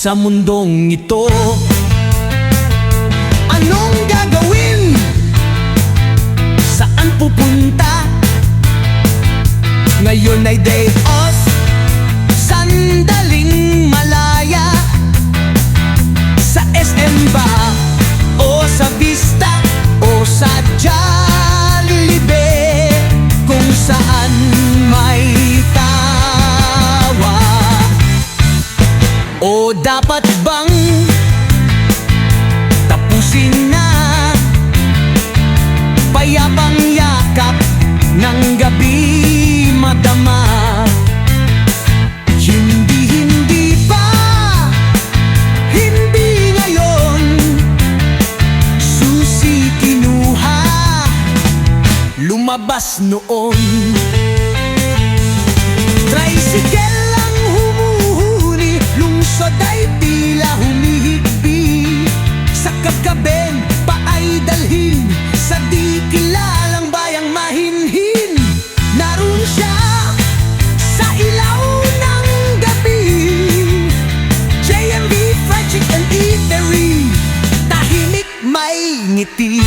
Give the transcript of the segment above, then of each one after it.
sa mundong ito Anong gagawin? Saan pupunta? Ngayon ay day off Sandaling O dapat bang Tapusin na Payapang yakap ng gabi madama? Hindi, hindi pa Hindi ngayon. Susi Lumabas noon pa ay dalhin? Sa di kilalang bayang mahinhin Naroon siya sa ilaw ng gabi. JMB Fried Chicken Eatery Tahimik may ngiti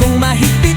Kong mahigpit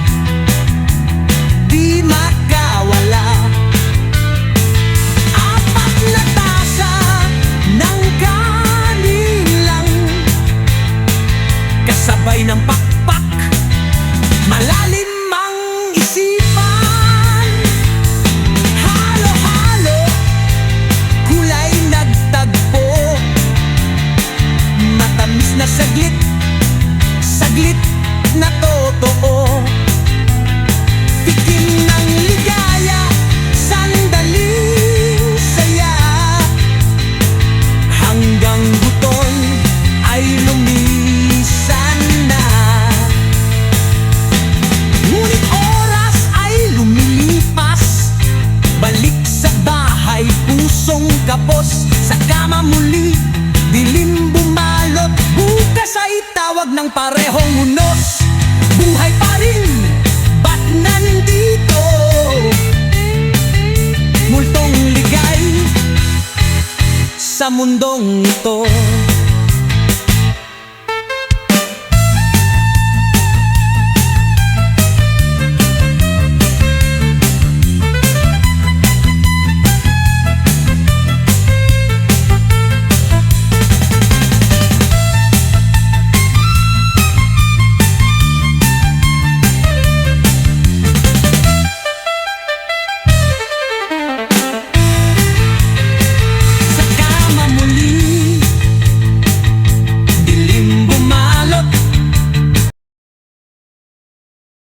sa mundong ito